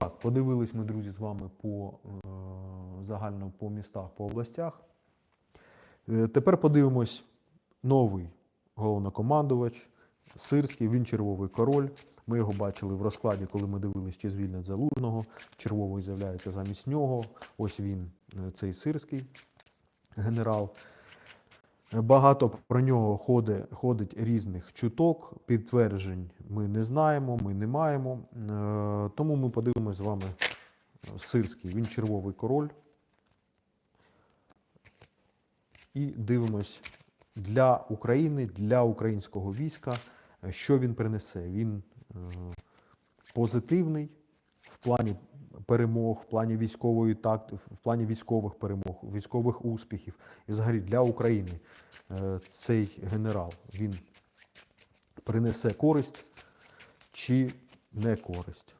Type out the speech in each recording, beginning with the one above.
Так, подивились ми, друзі, з вами по е, загально по містах, по областях. Е, тепер подивимось новий головнокомандувач Сирський, він червовий король. Ми його бачили в розкладі, коли ми дивились, чи звільнять залужного. Червовий з'являється замість нього. Ось він, е, цей сирський генерал. Багато про нього ходить, ходить різних чуток, підтверджень ми не знаємо, ми не маємо. Е, Тому ми подивимося з вами е, Сирський. Він червовий король. І дивимось для України, для українського війська, е, що він принесе. Він позитивний в плані перемог, в плані військової такти, в плані військових перемог, військових успіхів. І взагалі для України е, цей генерал він принесе користь чи не користь.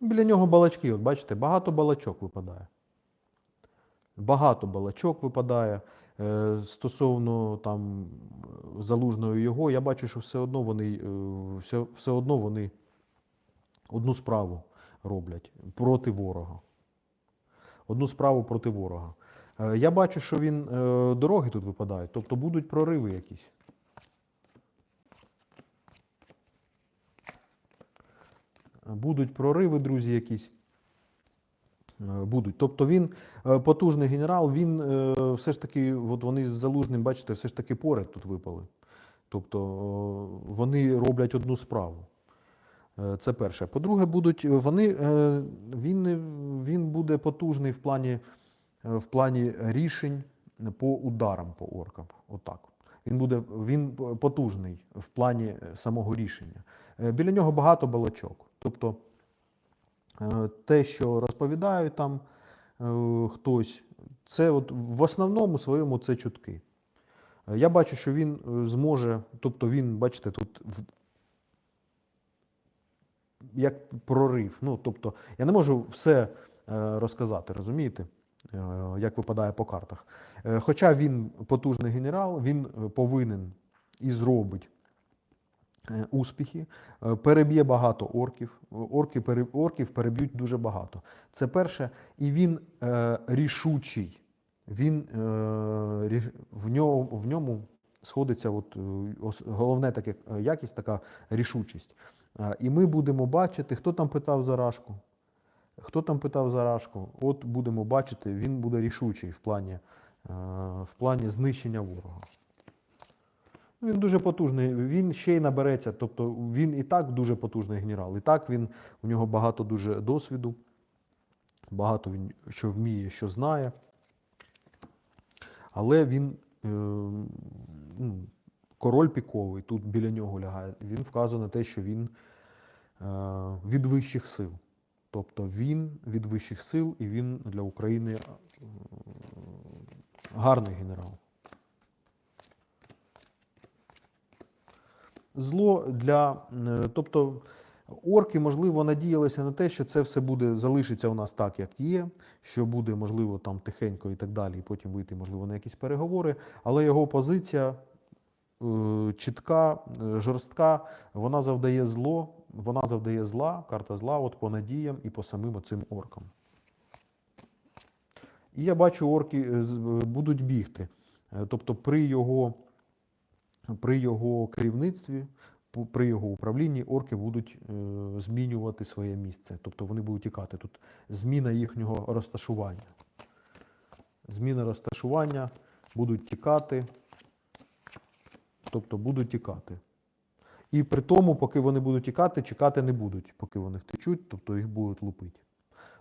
Біля нього балачки, от бачите, багато балачок випадає. Багато балачок випадає. Е, Стосовно там залужного його, я бачу, що все одно вони, е, все, все одно вони одну справу роблять проти ворога. Одну справу проти ворога. Е, Я бачу, що він е, дороги тут випадають, тобто будуть прориви якісь. Будуть прориви, друзі, якісь. Е, Будуть. Тобто він е, потужний генерал, він е, все ж таки, от вони з залужним, бачите, все ж таки поряд тут випали. Тобто вони роблять одну справу. Це перше. По-друге, будуть вони, він, він буде потужний в плані, в плані рішень по ударам по оркам. Отак. Він буде він потужний в плані самого рішення. Біля нього багато балачок. Тобто е, те, що розповідають там е, хтось, це от в основному своєму це чутки. Е, Я бачу, що він зможе, тобто він, бачите, тут в, як прорив. Ну, тобто, я не можу все розказати, розумієте, як випадає по картах. Хоча він потужний генерал, він повинен і зробить успіхи, е, переб'є багато орків. Орки, орків переб'ють дуже багато. Це перше. І він е, рішучий. Він, е, в, нього, в ньому сходиться от, е, головне таке е, якість, така рішучість. Е, І ми будемо бачити, хто там питав за Рашку. Хто там питав за Рашку? От будемо бачити, він буде рішучий в плані, е, в плані знищення ворога. Він дуже потужний, він ще й набереться. Тобто він і так дуже потужний генерал. І так він, у нього багато дуже досвіду, багато він що вміє, що знає. Але він е, ну, король піковий, тут біля нього лягає. Він вказує на те, що він е, від вищих сил. Тобто він від вищих сил і він для України е, гарний генерал. Зло для. е, Тобто орки, можливо, надіялися на те, що це все буде залишиться у нас так, як є, що буде, можливо, там тихенько і так далі, і потім вийти, можливо, на якісь переговори. Але його позиція е, чітка, е, жорстка, вона завдає зло, вона завдає зла, карта зла, от по надіям і по самим оцим оркам. І я бачу, орки будуть бігти. Тобто при його, при його керівництві, при його управлінні орки будуть е, змінювати своє місце. Тобто вони будуть тікати. Тут зміна їхнього розташування. Зміна розташування, будуть тікати. Тобто будуть тікати. І при тому, поки вони будуть тікати, чекати не будуть, поки вони втечуть, тобто їх будуть лупити.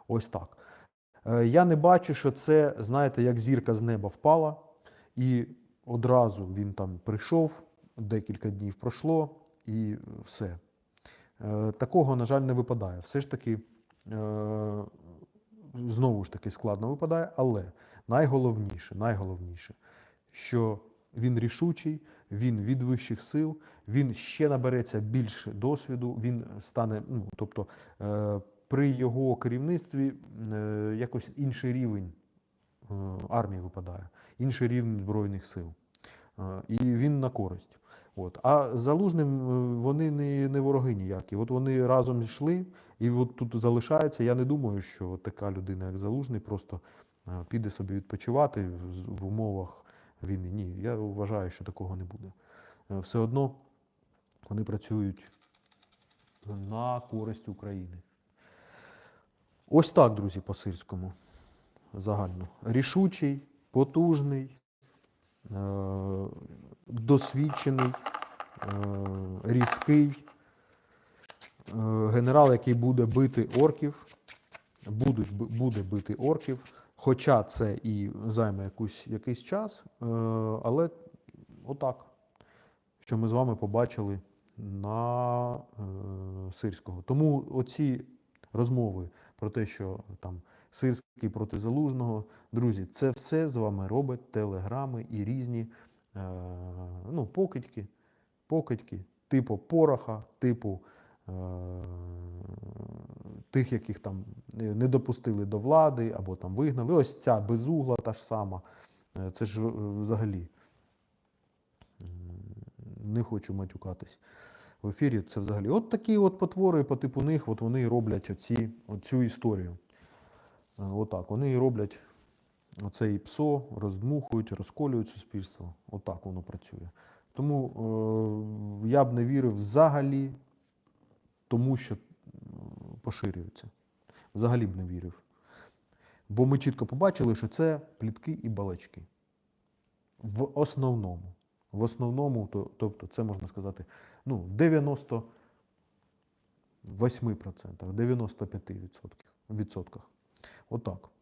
Ось так. Е, Я не бачу, що це, знаєте, як зірка з неба впала, і одразу він там прийшов, декілька днів пройшло, і все. Е, Такого, на жаль, не випадає. Все ж таки, е, знову ж таки, складно випадає, але найголовніше, найголовніше, що він рішучий, він від вищих сил, він ще набереться більше досвіду, він стане, ну, тобто е, при його керівництві якось інший рівень армії випадає, інший рівень Збройних сил. Е, І він на користь. От. А залужним е, вони не, не вороги ніякі. От вони разом йшли, і от тут залишаються. Я не думаю, що така людина, як залужний, просто е, піде собі відпочивати в умовах війни. Ні, я вважаю, що такого не буде. Е, Все одно вони працюють на користь України. Ось так, друзі, по сирському загально. Рішучий, потужний, е, досвідчений, е, різкий е, генерал, який буде бити орків, будуть, буде бити орків. Хоча це і займе якусь, якийсь час, але отак, що ми з вами побачили на Сирського. Тому оці розмови про те, що там Сирський проти Залужного, друзі, це все з вами робить телеграми і різні е, ну, покидьки, покидьки, типу Пороха, типу е, тих, яких там не допустили до влади або там вигнали. Ось ця безугла та ж сама. Е, Це ж е, взагалі не хочу матюкатись в ефірі. Це взагалі. От такі от потвори по типу них, от вони роблять оці, оцю історію. Е, Отак. Вони роблять оце і ПСО, роздмухують, розколюють суспільство. Отак воно працює. Тому е, я б не вірив взагалі тому, що поширюється. Взагалі б не вірив. Бо ми чітко побачили, що це плітки і балачки. В основному. В основному, то, тобто, це можна сказати, ну, в 98%, 95%. відсотках. Отак.